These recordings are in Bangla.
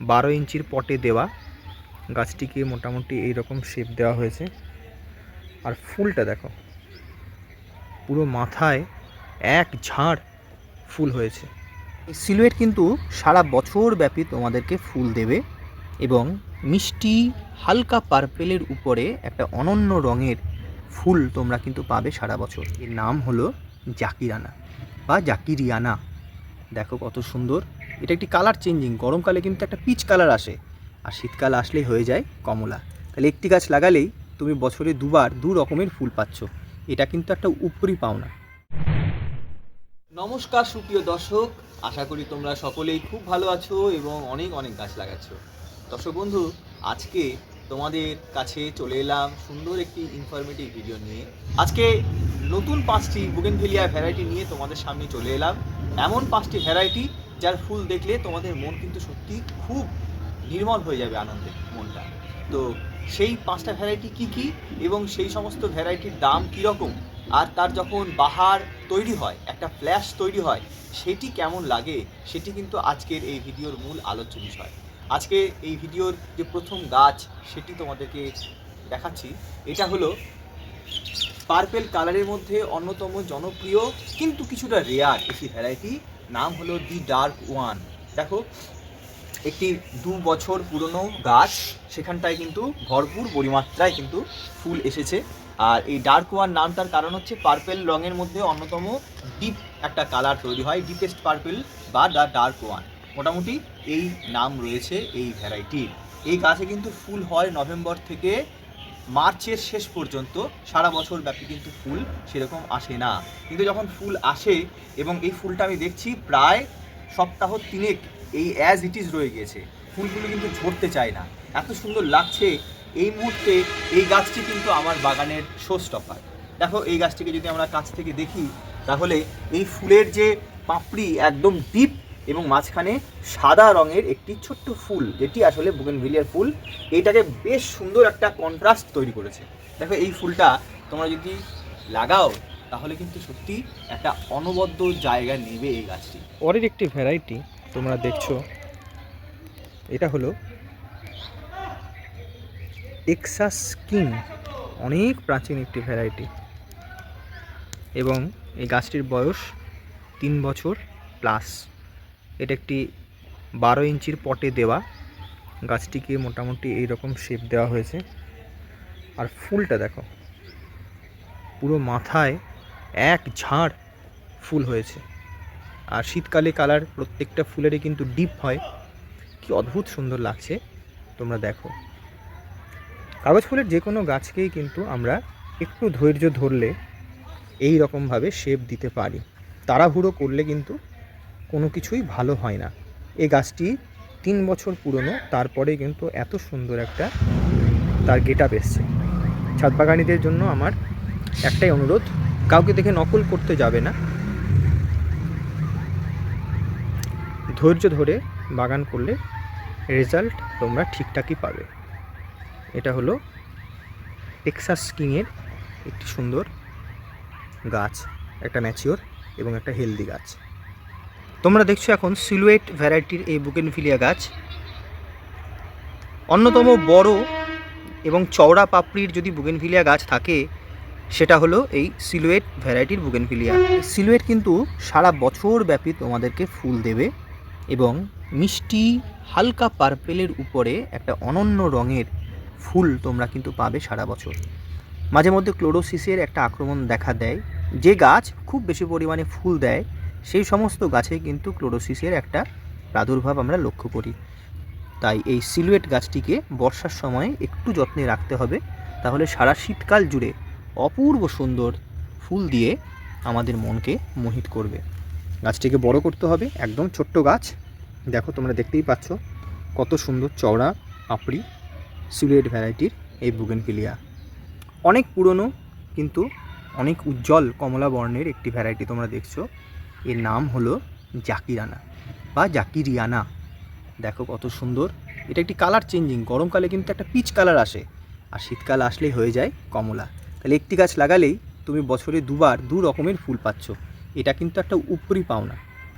বারো ইঞ্চির পটে দেওয়া। গাছটিকে মোটামুটি এই রকম শেপ দেওয়া হয়েছে। আর ফুলটা দেখো, পুরো মাথায় এক ঝাড় ফুল হয়েছে। এই সিলুয়েট কিন্তু সারা বছর ব্যাপী তোমাদেরকে ফুল দেবে এবং মিষ্টি, হালকা পার্পেলের উপরে একটা অনন্য রঙের ফুল তোমরা কিন্তু পাবে সারা বছর। এর নাম হলো জাকিরানা বা জাকিরিয়ানা। দেখো কত সুন্দর। এটা একটি কালার চেঞ্জিং গরমকালে কিন্তু একটা পিচ কালার আসে। আর শীতকাল আসলেই হয়ে যায় কমলা। তাহলে একটি গাছ লাগালেই তুমি বছরে দুবার দু রকমের ফুল পাচ্ছ। এটা কিন্তু একটা উপরি পাওনা। নমস্কার সুপ্রিয় দর্শক, আশা করি তোমরা সকলেই খুব ভালো আছো এবং অনেক অনেক গাছ লাগাচ্ছ। দর্শক বন্ধু, আজকে তোমাদের কাছে চলে এলাম সুন্দর একটি ইনফরমেটিভ ভিডিও নিয়ে। আজকে নতুন পাঁচটি বুগেনভেলিয়া ভ্যারাইটি নিয়ে তোমাদের সামনে চলে এলাম। এমন পাঁচটি ভ্যারাইটি যার ফুল দেখলে তোমাদের মন কিন্তু সত্যি খুব নির্মল হয়ে যাবে আনন্দে, মনটা। তো সেই পাঁচটা ভ্যারাইটি কি কি এবং সেই সমস্ত ভ্যারাইটির দাম কীরকম আর তার যখন বাহার তৈরি হয়, একটা ফ্ল্যাশ তৈরি হয়, সেটি কেমন লাগে? সেটি কিন্তু আজকের এই ভিডিওর মূল আলোচ্য বিষয়। আজকে এই ভিডিওর যে প্রথম গাছ, সেটি তোমাদেরকে দেখাচ্ছি। এটা হলো পার্পেল কালারের মধ্যে অন্যতম জনপ্রিয়, কিন্তু কিছুটা রেয়ার একটি ভ্যারাইটি নাম হলো দি ডার্ক ওয়ান। দেখো, একটি দু বছর পুরনো গাছ, সেখানটায় কিন্তু ভরপুর পরিমাত্রায় কিন্তু ফুল এসেছে। আর এই ডার্ক ওয়ান নামটার কারণ হচ্ছে পার্পেল রঙের মধ্যে অন্যতম ডিপ একটা কালার তৈরি হয়, ডিপেস্ট পার্পেল বা দ্য ডার্ক ওয়ান। মোটামুটি এই নাম রয়েছে এই ভ্যারাইটির। এই গাছে কিন্তু ফুল হয় নভেম্বর থেকে মার্চের শেষ পর্যন্ত সারা বছর ব্যাপী কিন্তু ফুল সেরকম আসে না। কিন্তু যখন ফুল আসে এবং এই ফুলটা আমি দেখছি প্রায় সপ্তাহ তিনেক এই অ্যাজ ইট ইজ রয়ে গিয়েছে। ফুলগুলো কিন্তু ঝরতে চায় না। এত সুন্দর লাগছে এই মুহূর্তে এই গাছটি কিন্তু আমার বাগানের শো স্টপার দেখো, এই গাছটিকে যদি আমরা কাছ থেকে দেখি, তাহলে এই ফুলের যে পাপড়ি একদম ডিপ এবং মাঝখানে সাদা রঙের একটি ছোট্ট ফুল, যেটি আসলে বুগেনভিলিয়ার ফুল এইটাকে বেশ সুন্দর একটা কন্ট্রাস্ট তৈরি করেছে। দেখো, এই ফুলটা তোমরা যদি লাগাও, তাহলে কিন্তু সত্যি একটা অনবদ্য জায়গা নেবে এই গাছটি। পরের একটি ভ্যারাইটি তোমরা দেখছ। এটা হলো টেক্সাস কিং অনেক প্রাচীন একটি ভ্যারাইটি এবং এই গাছটির বয়স তিন বছর প্লাস এটা একটি বারো ইঞ্চির পটে দেওয়া। গাছটিকে মোটামুটি এই রকম শেপ দেওয়া হয়েছে। আর ফুলটা দেখো, পুরো মাথায় এক ঝাড় ফুল হয়েছে। আর শীতকালে কালার প্রত্যেকটা ফুলেরই কিন্তু ডিপ হয়। কি অদ্ভুত সুন্দর লাগছে, তোমরা দেখো। কাগজ ফুলের যে কোনো গাছকেই কিন্তু আমরা একটু ধৈর্য ধরলে এই রকমভাবে শেপ দিতে পারি। তাড়াহুড়ো করলে কিন্তু কোনো কিছুই ভালো হয় না। এই গাছটি তিন বছর পুরনো, তারপরে কিন্তু এত সুন্দর একটা তার গেট আপ এসছে। ছাদ বাগানিদের জন্য আমার একটাই অনুরোধ, কাউকে দেখে নকল করতে যাবে না। ধৈর্য ধরে বাগান করলে রেজাল্ট তোমরা ঠিকঠাকই পাবে। এটা হলো টেক্সাস কিংয়ের একটি সুন্দর গাছ, একটা ম্যাচিওর এবং একটা হেলদি গাছ। তোমরা দেখছ এখন সিলুয়েট ভ্যারাইটির এই বুকেনভিলিয়া গাছ। অন্যতম বড় এবং চওড়া পাপড়ির যদি বুগেনভিলিয়া গাছ থাকে, সেটা হলো এই সিলুয়েট ভ্যারাইটির বুগেনভিলিয়া সিলুয়েট কিন্তু সারা বছর ব্যাপী তোমাদেরকে ফুল দেবে এবং মিষ্টি, হালকা পার্পেলের উপরে একটা অনন্য রঙের ফুল তোমরা কিন্তু পাবে সারা বছর। মাঝে মধ্যে ক্লোরোসিসের একটা আক্রমণ দেখা দেয়। যে গাছ খুব বেশি পরিমাণে ফুল দেয় সেই সমস্ত গাছে কিন্তু ক্লোরোসিসের একটা প্রাদুর্ভাব আমরা লক্ষ্য করি। তাই এই সিলুয়েট গাছটিকে বর্ষার সময় একটু যত্নে রাখতে হবে। তাহলে সারা শীতকাল জুড়ে অপূর্ব সুন্দর ফুল দিয়ে আমাদের মনকে মোহিত করবে। গাছটিকে বড় করতে হবে, একদম ছোট্ট গাছ। দেখো, তোমরা দেখতেই পাচ্ছ কত সুন্দর চওড়া, পাপড়ি, সিলুয়েট ভ্যারাইটির এই বুগেনভিলিয়া। অনেক পুরনো, কিন্তু অনেক উজ্জ্বল কমলা বর্ণের একটি ভ্যারাইটি তোমরা দেখছ। এর নাম হলো জাকিরানা বা জাকিরিয়ানা দেখো কত সুন্দর। এটা একটি কালার চেঞ্জিং গরমকালে কিন্তু একটা পিচ কালার আসে। আর শীতকাল আসলেই হয়ে যায় কমলা। তাহলে একটি গাছ লাগালেই তুমি বছরে দুবার দু রকমের ফুল পাচ্ছ। এটা কিন্তু একটা উপরি পাওনা।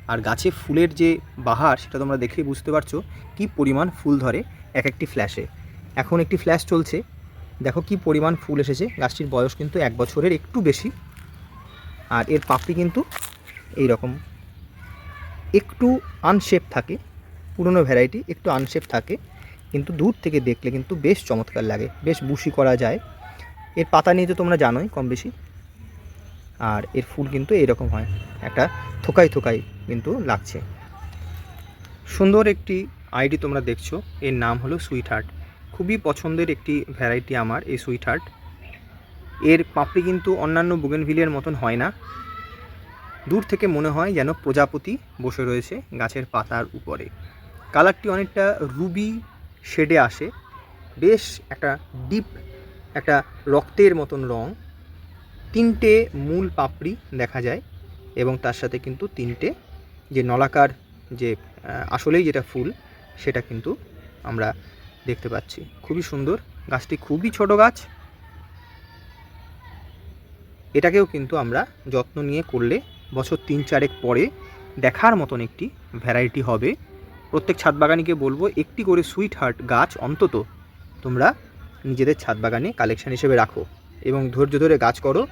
আর গাছে ফুলের যে বাহার, সেটা তোমরা দেখেই বুঝতে পারছ কি পরিমাণ ফুল ধরে এক একটি ফ্ল্যাশে এখন একটি ফ্ল্যাশ চলছে। দেখো কি পরিমাণ ফুল এসেছে। গাছটির বয়স কিন্তু এক বছরের একটু বেশি। আর এর পাপড়ি কিন্তু এই রকম একটু আনশেপ থাকে, পুরনো ভ্যারাইটি একটু আনশেপ থাকে, কিন্তু দূর থেকে দেখলে কিন্তু বেশ চমৎকার লাগে, বেশ বুশি করা যায়। এর পাতা নিয়ে তো তোমরা জানোই কম বেশি। আর এর ফুল কিন্তু এরকম হয়, একটা থোকাই থোকাই কিন্তু লাগছে। সুন্দর একটি আইডি তোমরা দেখছ, এর নাম হলো সুইট হার্ট খুবই পছন্দের একটি ভ্যারাইটি আমার এই সুইট হার্ট এর পাপড়ি কিন্তু অন্যান্য বুগেনভিলিয়ার মতন হয় না। দূর থেকে মনে হয় যেন প্রজাপতি বসে রয়েছে গাছের পাতার উপরে। কালারটি অনেকটা রুবি শেডে আসে। বেশ একটা ডিপ, একটা রক্তের মতন রং। তিনটে মূল পাপড়ি দেখা যায় এবং তার সাথে কিন্তু তিনটে যে নলাকার যে আসলেই যেটা ফুল, সেটা কিন্তু আমরা দেখতে পাচ্ছি। খুবই সুন্দর। গাছটি খুবই ছোট গাছ। এটাকেও কিন্তু আমরা যত্ন নিয়ে করলে বছর তিন চারেক পরে দেখার মতন একটি ভ্যারাইটি হবে। প্রত্যেক ছাদ বাগানিকে বলব, একটি করে সুইট হার্ট গাছ অন্তত তোমরা নিজেদের ছাদ বাগানে কালেকশান হিসেবে রাখো এবং ধৈর্য ধরে গাছ করো।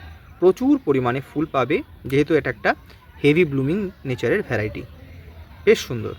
প্রচুর পরিমাণে ফুল পাবে, যেহেতু এটা একটা হেভি ব্লুমিং নেচারের ভ্যারাইটি বেশ সুন্দর।